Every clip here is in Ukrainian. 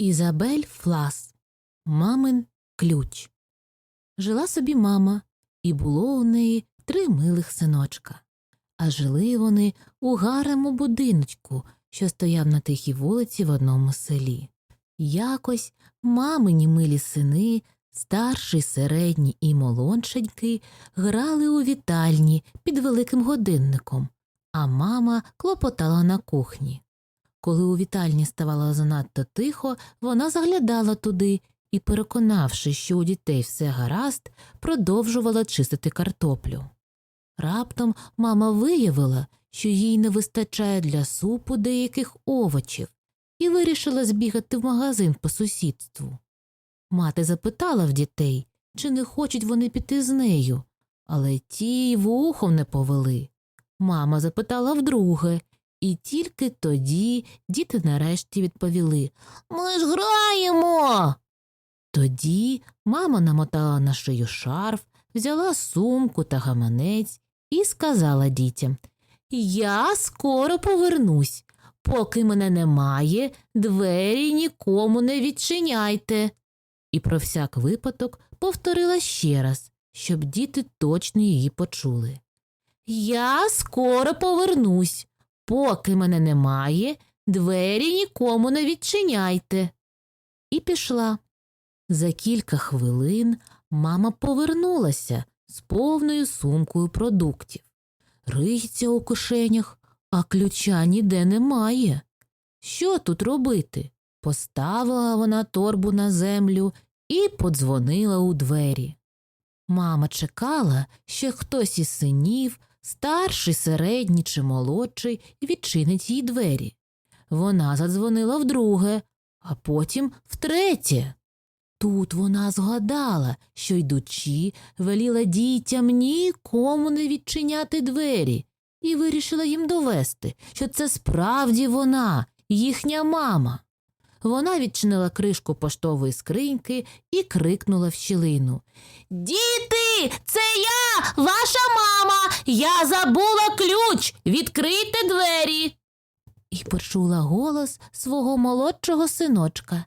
Ізабель Флас. Мамин ключ. Жила собі мама, і було у неї три милих синочка. А жили вони у гарному будиночку, що стояв на тихій вулиці в одному селі. Якось мамині милі сини, старший, середній і молодшенький, грали у вітальні під великим годинником, а мама клопотала на кухні. Коли у вітальні ставало занадто тихо, вона заглядала туди і, переконавши, що у дітей все гаразд, продовжувала чистити картоплю. Раптом мама виявила, що їй не вистачає для супу деяких овочів, і вирішила збігати в магазин по сусідству. Мати запитала в дітей, чи не хочуть вони піти з нею, але ті й вухом не повели. Мама запитала вдруге, і тільки тоді діти нарешті відповіли Ми ж граємо. Тоді мама намотала на шию шарф, взяла сумку та гаманець і сказала дітям Я скоро повернусь. Поки мене немає, двері нікому не відчиняйте. І про всяк випадок повторила ще раз, щоб діти точно її почули. Я скоро повернусь. Поки мене немає, двері нікому не відчиняйте. І пішла. За кілька хвилин мама повернулася з повною сумкою продуктів. Риється у кишенях, а ключа ніде немає. Що тут робити? Поставила вона торбу на землю і подзвонила у двері. Мама чекала, що хтось із синів, старший, середній чи молодший, відчинить їй двері. Вона задзвонила вдруге, а потім втретє. Тут вона згадала, що йдучи, веліла дітям нікому не відчиняти двері, і вирішила їм довести, що це справді вона, їхня мама. Вона відчинила кришку поштової скриньки і крикнула в щілину Діти, це я, ваша мама. Я забула ключ. Відкрийте двері. І почула голос свого молодшого синочка.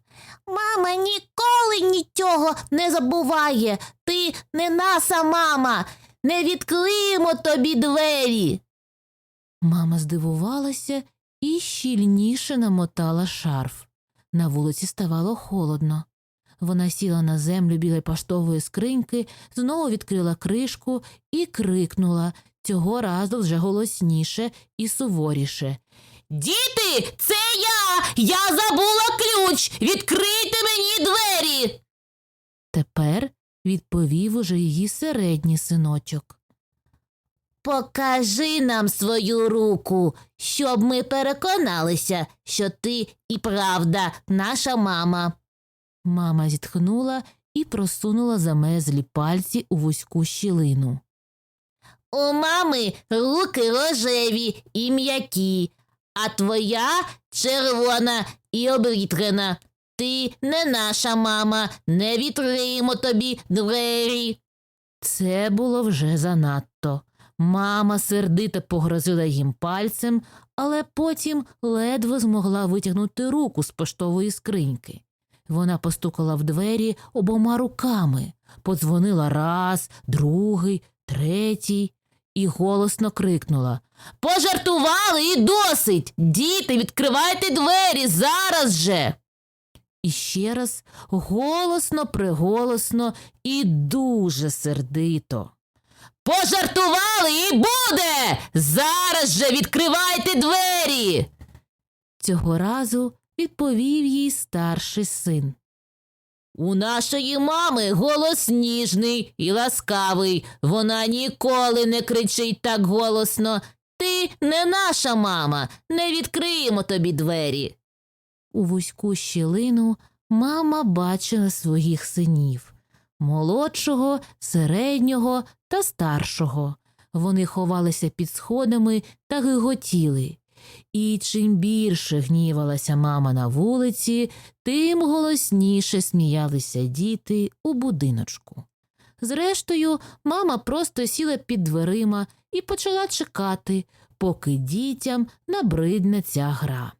Мама ніколи нічого не забуває. Ти не наша мама. Не відкриємо тобі двері. Мама здивувалася і щільніше намотала шарф. На вулиці ставало холодно. Вона сіла на землю біля поштової скриньки, знову відкрила кришку і крикнула цього разу вже голосніше і суворіше. Діти, це я! Я забула ключ! Відкрийте мені двері. Тепер відповів уже її середній синочок. Покажи нам свою руку, щоб ми переконалися, що ти і правда наша мама. Мама зітхнула і просунула замезлі пальці у вузьку щілину. У мами руки рожеві і м'які, а твоя червона і обвітрена. Ти не наша мама, не відкриємо тобі двері. Це було вже занадто. Мама сердито погрозила їм пальцем, але потім ледве змогла витягнути руку з поштової скриньки. Вона постукала в двері обома руками, подзвонила раз, другий, третій і голосно крикнула Пожартували і досить. Діти, відкривайте двері зараз же. І ще раз голосно, приголосно і дуже сердито. Пожартували і буде. Зараз же відкривайте двері. Цього разу відповів їй старший син. У нашої мами голос ніжний і ласкавий. Вона ніколи не кричить так голосно. Ти не наша мама, не відкриємо тобі двері. У вузьку щілину мама бачила своїх синів молодшого, середнього та старшого. Вони ховалися під сходами та гиготіли. І чим більше гнівалася мама на вулиці, тим голосніше сміялися діти у будиночку. Зрештою, мама просто сіла під дверима і почала чекати, поки дітям набридне ця гра.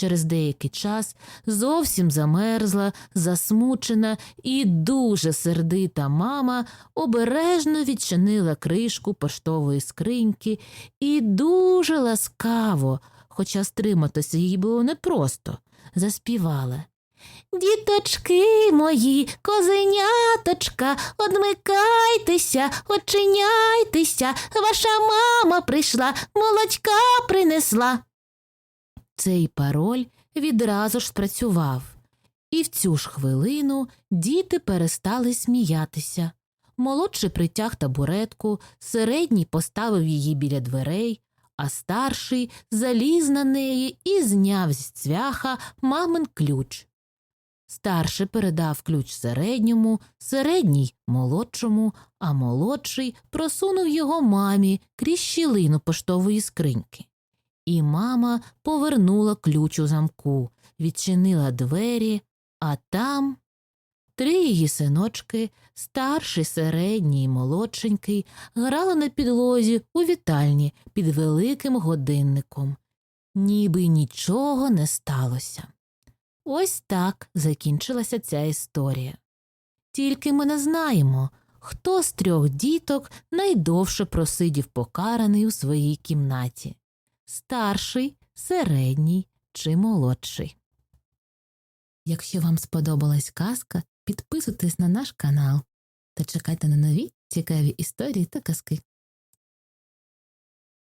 Через деякий час зовсім замерзла, засмучена і дуже сердита мама обережно відчинила кришку поштової скриньки і дуже ласкаво, хоча стриматися їй було непросто, заспівала. Діточки мої, козеняточка, одмикайтеся, очиняйтеся, ваша мама прийшла, молочка принесла. Цей пароль відразу ж спрацював, і в цю ж хвилину діти перестали сміятися. Молодший притяг табуретку, середній поставив її біля дверей, а старший заліз на неї і зняв з цвяха мамин ключ. Старший передав ключ середньому, середній молодшому, а молодший просунув його мамі крізь щілину поштової скриньки. І мама повернула ключ у замку, відчинила двері, а там три її синочки, старший, середній і молодшенький, грали на підлозі у вітальні під великим годинником. Ніби нічого не сталося. Ось так закінчилася ця історія. Тільки ми не знаємо, хто з трьох діток найдовше просидів покараний у своїй кімнаті старший, середній чи молодший. Якщо вам сподобалась казка, підписуйтесь на наш канал та чекайте на нові цікаві історії та казки.